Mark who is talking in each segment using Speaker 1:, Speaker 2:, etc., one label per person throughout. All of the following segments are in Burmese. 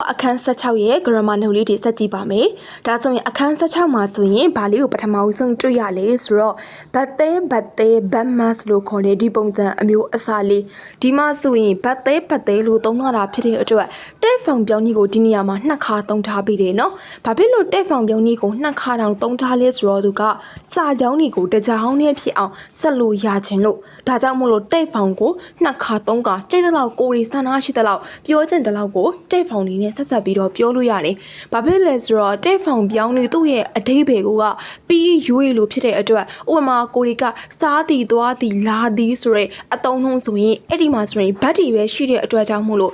Speaker 1: အခန်း16ရဲ့ grammar နှုတ်လေးတွေစက်ကြည့်ပါမယ်။ဒါဆိုရင်အခန်း16မှာဆိုရင်ဗာလေးကိုပထမဦးဆုံးတွေ့ရလေဆိုတော့ဘတ်သေးဘတ်သေးဘတ်မတ်လို့ခေါ်တဲ့ဒီပုံစံအမျိုးအစားလေးဒီမှာဆိုရင်ဘတ်သေးဘတ်သေးလို့သုံးလာတာဖြစ်တဲ့အတွက်တဲ့ဖောင်ပြောင်းကြီးကိုဒီနေရာမှာနှစ်ခါသုံးထားပြီးတယ်နော်။ဘာဖြစ်လို့တဲ့ဖောင်ပြောင်းကြီးကိုနှစ်ခါတောင်သုံးထားလဲဆိုတော့သူကစာကြောင်းတွေကိုတကြောင်းနဲ့ဖြစ်အောင်ဆက်လို့ရခြင်းလို့ဒါကြောင့်မို့လို့တဲ့ဖောင်ကိုနှစ်ခါသုံးခါကြိတ်တဲ့လောက်ကိုရီစန္ဒရှိတဲ့လောက်ပြောချင်တဲ့လောက်ကိုတဲ့ဖောင်လေးနဲ့ဆက်ဆက်ပြီးတော့ပြောလို့ရတယ်။ဘာဖြစ်လဲဆိုတော့တဲ့ဖောင်ပြောင်းနေသူ့ရဲ့အတိတ်ဘေကပြီးရွေလို့ဖြစ်တဲ့အတွက်ဥပမာကိုရီကစားတီသွားတီလာတီဆိုရဲအတုံးနှုံးဆိုရင်အဲ့ဒီမှာဆိုရင်ဘတ်တီပဲရှိတဲ့အတွက်ကြောင့်မို့လို့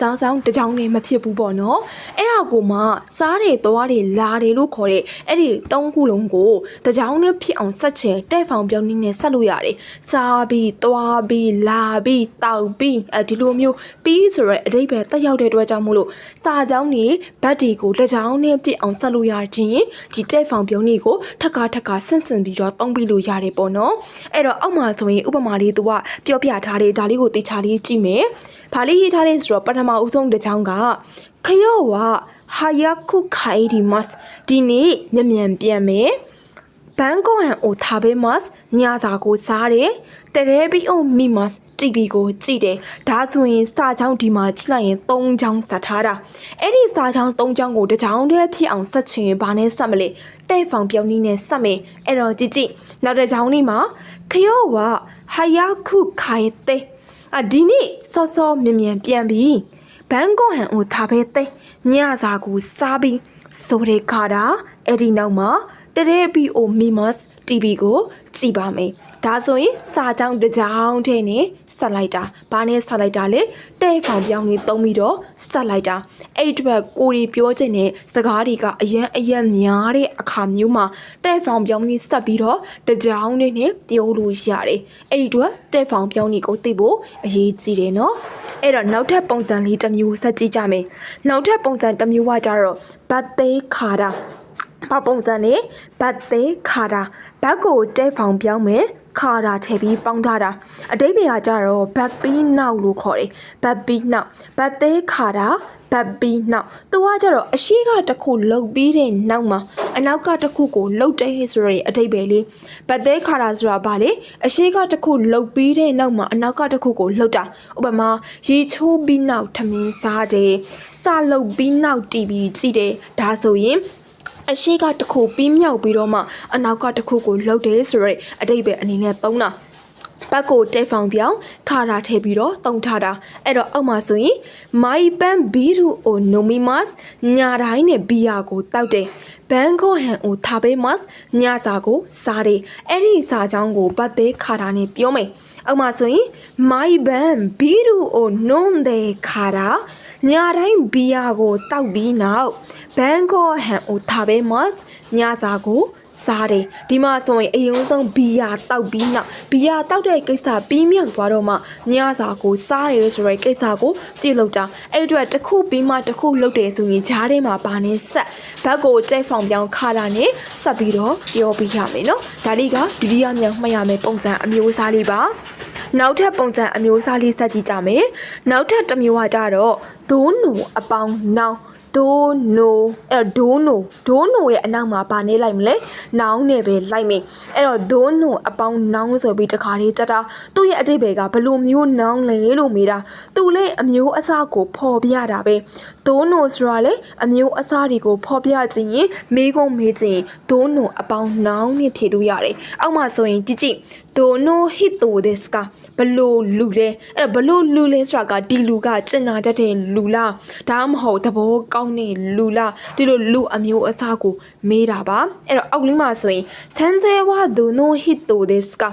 Speaker 1: စောင်းစောင်းတကြောင်နေမဖြစ်ဘူးပေါ့နော်။အဲ့ဒါကိုမှစားတွေသွားတွေလာတွေလို့ခေါ်တဲ့အဲ့ဒီသုံးခုလုံးကိုတကြောင်နဲ့ဖြစ်အောင်ဆက်ချင်တဲ့ဖောင်ပြောင်းနည်းနဲ့ဆက်လို့ရတယ်။စားပြီးသွားပြီးလာပြီးတောက်ပြီးအဲဒီလိုမျိုးပြီးဆိုရဲအတိတ်ပဲတက်ရောက်တဲ့အတွက်ကြောင့်မို့လို့စာကြောင်းတွေဘတ်တွေကိုလက်ချောင်းနဲ့ပြစ်အောင်ဆက်လို့ရခြင်းဒီတဲ့ဖောင်ပြုံးတွေကိုထက်ခါထက်ခါဆင့်ဆင့်ပြီးတော့သုံးပြီးလို့ရတယ်ပေါ့နော်အဲ့တော့အောက်မှာဆိုရင်ဥပမာလေးသူကပြောပြထားတဲ့ဒါလေးကိုတေချာလေးကြည့်မယ်ဘာလေးရေးထားလဲဆိုတော့ပထမအဦးဆုံးတစ်ချောင်းကခရော့ဝဟာယာကုခိုင်ဒီမတ်ဒီနေ့မြန်မြန်ပြန်မယ် ဘန်ကွန်ဟန်အိုသာဘေမတ်မြာစာကိုစားတယ်တရေဘီအိုမီမတ် TV ကိုကြည့်တယ်ဒါဆိုရင်စာချောင်းဒီမှာကြည့်လိုက်ရင်၃ချောင်းဇတ်ထားတာအဲ့ဒီစာချောင်း၃ချောင်းကိုတစ်ချောင်းတည်းဖြစ်အောင်ဆက်ချင်ရင်ဘာနဲ့ဆက်မလဲတဲ့ဖောင်ပြောင်းနည်းနဲ့ဆက်မယ်အဲ့တော့ကြည့်ကြည့်နောက်တစ်ချောင်းနေ့မှာခရော့ဝဟယာခုခိုင်တဲ့အဒီနေ့စောစောမြန်မြန်ပြန်ပြီးဘန်ကွန်ဟန်ကိုသာပဲတဲ့ညစာကိုစားပြီးဆိုတဲ့ခါတာအဲ့ဒီနောက်မှာ တရဲဘီအိုမီမတ် TV ကိုကြည့်ပါမယ်ဒါဆိုရင်စာကြောင်းတစ်ကြောင်းထဲနဲ့ဆက်လိုက်တာဘာနဲ့ဆက်လိုက်တာလဲတဲ့ဖောင်ပြောင်းနေသုံးပြီးတော့ဆက်လိုက်တာအဲ့ဒီအတွက်ကိုရီပြောချင်တဲ့စကားတွေကအရန်အရန်များတဲ့အခါမျိုးမှာတဲ့ဖောင်ပြောင်းနေဆက်ပြီးတော့တစ်ကြောင်းနဲ့နဲ့ပြောလို့ရတယ်အဲ့ဒီအတွက်တဲ့ဖောင်ပြောင်းနေကိုသိဖို့အရေးကြီးတယ်နော်အဲ့တော့နောက်ထပ်ပုံစံလေးတစ်မျိုးဆက်ကြည့်ကြမယ်နောက်ထပ်ပုံစံတစ်မျိုးကကြတော့ဘတ်သေးခါတာ ဘာပုံစံနဲ့ဘတ်သေးခါတာဘတ်ကိုတဲဖောင်ပြောင်းမယ်ခါတာထည့်ပြီးပေါင်းထားတာအတိတ်ဘေကကြတော့ဘတ်ပီးနောက်လို့ခေါ်တယ်ဘတ်ပီးနောက်ဘတ်သေးခါတာဘတ်ပီးနောက်သူကကြတော့အရှိကတစ်ခုလှုပ်ပြီးတဲ့နောက်မှာအနောက်ကတစ်ခုကိုလှုပ်တဲ့ဆိုရအတိတ်ပဲလေဘတ်သေးခါတာဆိုတာဗာလေအရှိကတစ်ခုလှုပ်ပြီးတဲ့နောက်မှာအနောက်ကတစ်ခုကိုလှုပ်တာဥပမာရေချိုးပြီးနောက်ထမင်းစားတယ်စလှုပ်ပြီးနောက်တီဗီကြည့်တယ်ဒါဆိုရင် အရှိကတစ်ခုပြီးမြောက်ပြီးတော့မှအနောက်ကတစ်ခုကိုလှုပ်တယ်ဆိုရဲအတိတ်ပဲအနေနဲ့သုံးတာဘက်ကိုတဲဖောင်ပြောင်းခါတာထည့်ပြီးတော့တုံထားတာအဲ့တော့အောက်မှာဆိုရင်မိုင်ပန်ဘီရူအိုနိုမီမတ်ညာတိုင်းနဲ့ဘီယာကိုတောက်တယ်ဘန်ကောဟန်အိုထားပေးမတ်ညစာကိုစားတယ်အဲ့ဒီစာချောင်းကိုဘတ်သေးခါတာနဲ့ပြောမယ်အောက်မှာဆိုရင်မိုင်ပန်ဘီရူအိုနွန်ဒေခါတာ ညာတိုင်းဘီယာကိုတောက်ပြီးနောက်ဘန်ကောဟန်အိုထားပေးမတ်ညစာကိုစားတယ်ဒီမှာဆိုရင်အရင်ဆုံးဘီယာတောက်ပြီးနောက်ဘီယာတောက်တဲ့ကိစ္စပြီးမြောက်သွားတော့မှညစာကိုစားရဲဆိုရဲကိစ္စကိုကြည့်လို့တာအဲ့အတွက်တစ်ခုပြီးမှတစ်ခုလုပ်တယ်ဆိုရင်ဂျားထဲမှာဘာနဲ့ဆက်ဘက်ကိုကြိတ်ဖောင်ပြောင်းခါတာနဲ့ဆက်ပြီးတော့ပြောပြရမယ်နော်ဒါလေးကဒုတိယမြောက်မှတ်ရမယ်ပုံစံအမျိုးအစားလေးပါ နောက်ထပ်ပုံစံအမျိုးအစားလေးဆက်ကြည့်ကြမယ်နောက်ထပ်တစ်မျိုးကကြတော့ဒိုးနူအပေါင်းနောင်ဒိုးနိုအဲ့ဒိုးနိုဒိုးနိုရဲ့အနောက်မှာဗာနေလိုက်မလဲနောင်းနဲ့ပဲလိုက်မယ်အဲ့တော့ဒိုးနိုအပေါင်းနောင်းဆိုပြီးတခါလေးကြတာသူ့ရဲ့အတိတ်ပဲကဘလို့မျိုးနောင်းလဲလို့မေးတာသူလည်းအမျိုးအစားကိုဖော်ပြတာပဲဒိုးနိုဆိုတာလေအမျိုးအစားတွေကိုဖော်ပြခြင်းရင်မေးခွန်းမေးခြင်းဒိုးနိုအပေါင်းနောင်းနဲ့ဖြေလို့ရတယ်အောက်မှာဆိုရင်ကြည့်ကြည့် ဒိုနိုဟစ်တိုဒက်စကဘလို့လူလဲအဲ့ဘလို့လူလဲဆိုတာကဒီလူကကျင်နာတတ်တဲ့လူလားဒါမှမဟုတ်သဘောကောင်းတဲ့လူလားဒီလိုလူအမျိုးအစားကိုမေးတာပါအဲ့တော့အောက်ကလေးမှာဆိုရင်ဆန်ဆဲဝါဒိုနိုဟစ်တိုဒက်စက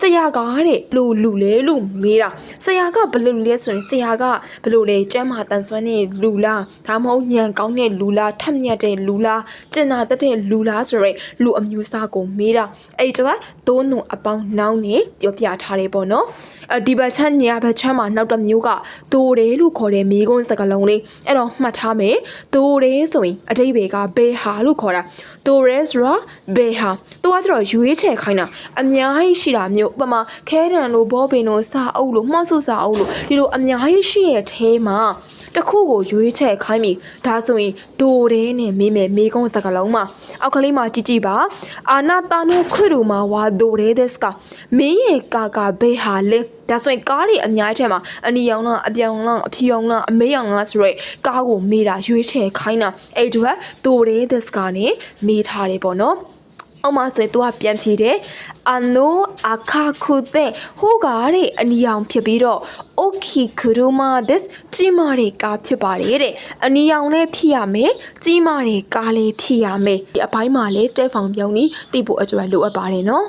Speaker 1: ဆရာကတဲ့လူလူလဲလို့မေးတာဆရာကဘလို့လူလဲဆိုရင်ဆရာကဘလို့လဲကျမ်းမာတန်ဆွမ်းတဲ့လူလားဒါမှမဟုတ်ညံကောင်းတဲ့လူလားထက်မြက်တဲ့လူလားကျင်နာတတ်တဲ့လူလားဆိုရဲလူအမျိုးအစားကိုမေးတာအဲ့ဒီတော့ဒိုနိုအပေါင်းနောင်းနေပြောပြထားတယ်ပေါ့နော်အဲဒီဘက်ချမ်းညာဘက်ချမ်းမှာနောက်တစ်မျိုးကတိုးတယ်လို့ခေါ်တဲ့မိကုန်းစကလုံးလေးအဲ့တော့မှတ်ထားမယ်တိုးတယ်ဆိုရင်အတိတ်ဘေကဘေဟာလို့ခေါ်တာတိုးရဲဆိုတာဘေဟာသူကကျတော့ရွေးချယ်ခိုင်းတာအများကြီးရှိတာမျိုးဥပမာခဲတံလို့ဘောပင်လို့စာအုပ်လို့မှော့ဆုစာအုပ်လို့ဒီလိုအများကြီးရှိရဲ့အဲထဲမှာ တစ်ခုကိုရွေးချယ်ခိုင်းပြီဒါဆိုရင်ဒိုတဲ့နဲ့မေးမယ်မေးကုန်းစကားလုံးမှာအောက်ကလေးမှာကြည့်ကြည့်ပါအာနာတာနိုခွေရူမာဝါဒိုရဲဒက်စကမင်းရဲ့ကာကာဘေဟာလေဒါဆိုရင်ကားတွေအများကြီးထဲမှာအနီရောင်လားအပြောင်လားအဖြူရောင်လားအမေးရောင်လားဆိုရဲကားကိုမေးတာရွေးချယ်ခိုင်းတာအဲ့ဒီတော့ဒိုရဲဒက်စကနေမေးထားတယ်ပေါ့နော် အောက်မှာဆိုရင် तू ကပြန်ဖြေတယ်အနိုအခါခုတဲ့ဟိုကတဲ့အနီရောင်ဖြစ်ပြီးတော့ okay ခရူမာဒက်ကြီးမာတဲ့ကားဖြစ်ပါတယ်တဲ့အနီရောင်လည်းဖြစ်ရမယ်ကြီးမာတဲ့ကားလည်းဖြစ်ရမယ်ဒီအပိုင်းမှာလည်းတဲဖောင်ပြောင်းနီးတိဖို့အကျွမ်းလိုအပ်ပါတယ်နော်